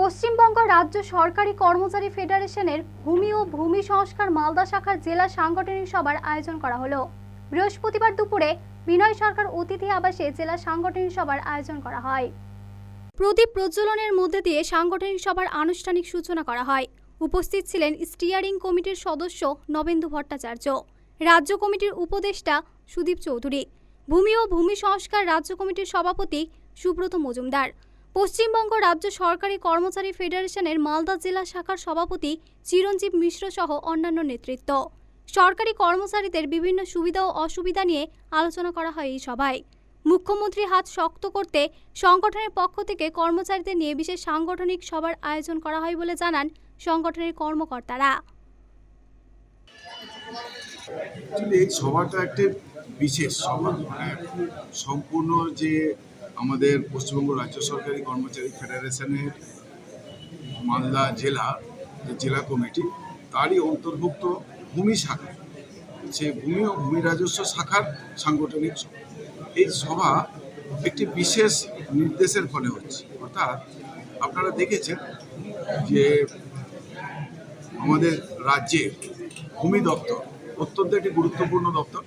পশ্চিমবঙ্গ রাজ্য সরকারি কর্মচারী ফেডারেশনের ভূমি ও ভূমি সংস্কার মালদা শাখার জেলা সাংগঠনিক সভার আয়োজন করা হলো। বৃহস্পতিবার দুপুরে বিনয় সরকার অতিথি আবাসে জেলা সাংগঠনিক সভার আয়োজন করা হয়। প্রদীপ প্রজ্বলনের মধ্যে দিয়ে সাংগঠনিক সভার আনুষ্ঠানিক সূচনা করা হয়। উপস্থিত ছিলেন স্টিয়ারিং কমিটির সদস্য নবেন্দু ভট্টাচার্য, রাজ্য কমিটির উপদেষ্টা সুদীপ চৌধুরী, ভূমি ও ভূমি সংস্কার রাজ্য কমিটির সভাপতি সুব্রত মজুমদার পশ্চিমবঙ্গ রাজ্য সরকারি কর্মচারী ফেডারেশনের মালদা জেলা শাখার সভাপতি চিরঞ্জীব মিশ্র সহ অন্যান্য নেতৃত্ব। সরকারি কর্মচারীদের বিভিন্ন সুবিধা ও অসুবিধা নিয়ে আলোচনা করা হয় এই সভায়। মুখ্যমন্ত্রী হাত শক্ত করতে সংগঠনের পক্ষ থেকে কর্মচারীদের নিয়ে বিশেষ সাংগঠনিক সভার আয়োজন করা হয় বলে জানান সংগঠনের কর্মকর্তারা। এই সভাটা একটি বিশেষ সম্পূর্ণ যে আমাদের পশ্চিমবঙ্গ রাজ্য সরকারি কর্মচারী ফেডারেশনের মালদা জেলা, যে জেলা কমিটি, তারই অন্তর্ভুক্ত ভূমি শাখা। সে ভূমি ও ভূমি রাজস্ব শাখার সাংগঠনিক এই সভা একটি বিশেষ নির্দেশের ফলে হচ্ছে। অর্থাৎ আপনারা দেখেছেন যে আমাদের রাজ্যে ভূমি দপ্তর অত্যন্ত একটি গুরুত্বপূর্ণ দপ্তর।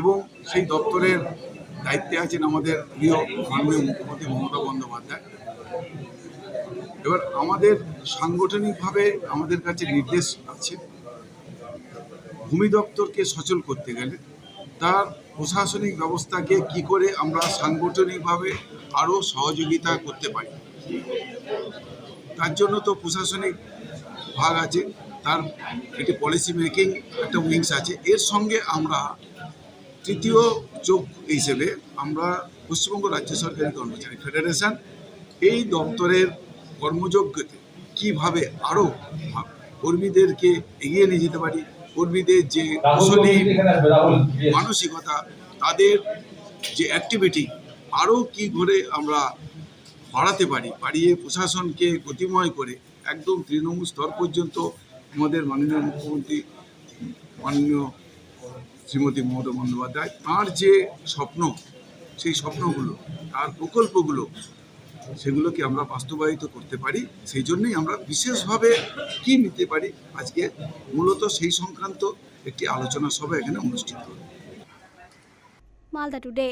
এবং সেই দপ্তরের দায়িত্বে আছেন আমাদের প্রিয় মাননীয় মুখ্যমন্ত্রী মমতা বন্দ্যোপাধ্যায়। এবার আমাদের সাংগঠনিকভাবে আমাদের কাছে নির্দেশ আছে, ভূমি দপ্তরকে সচল করতে গেলে তার প্রশাসনিক ব্যবস্থাকে কি করে আমরা সাংগঠনিকভাবে আরও সহযোগিতা করতে পারি। তার জন্য তো প্রশাসনিক ভাগ আছে, তার একটি পলিসি মেকিং একটা উইংস আছে। এর সঙ্গে আমরা তৃতীয় যোগ হিসেবে আমরা পশ্চিমবঙ্গ রাজ্য সরকারি কর্মচারী ফেডারেশন এই দপ্তরের কর্মযোগ্যতে কীভাবে আরও কর্মীদেরকে এগিয়ে নিয়ে যেতে পারি কর্মীদের যে কুশলী মানসিকতা তাদের যে অ্যাক্টিভিটি আরও কি করে আমরা বাড়াতে পারি বাড়িয়ে প্রশাসনকে গতিময় করে একদম তৃণমূল স্তর পর্যন্ত আমাদের মাননীয় মুখ্যমন্ত্রী মাননীয় শ্রীমতী মমতা বন্দ্যোপাধ্যায়, তাঁর যে স্বপ্ন, সেই স্বপ্নগুলো, তার প্রকল্পগুলো, সেগুলোকে আমরা বাস্তবায়িত করতে পারি সেই জন্যই আমরা বিশেষভাবে কি নিতে পারি, আজকে মূলত সেই সংক্রান্ত একটি আলোচনা সভা এখানে অনুষ্ঠিত। মালদা টুডে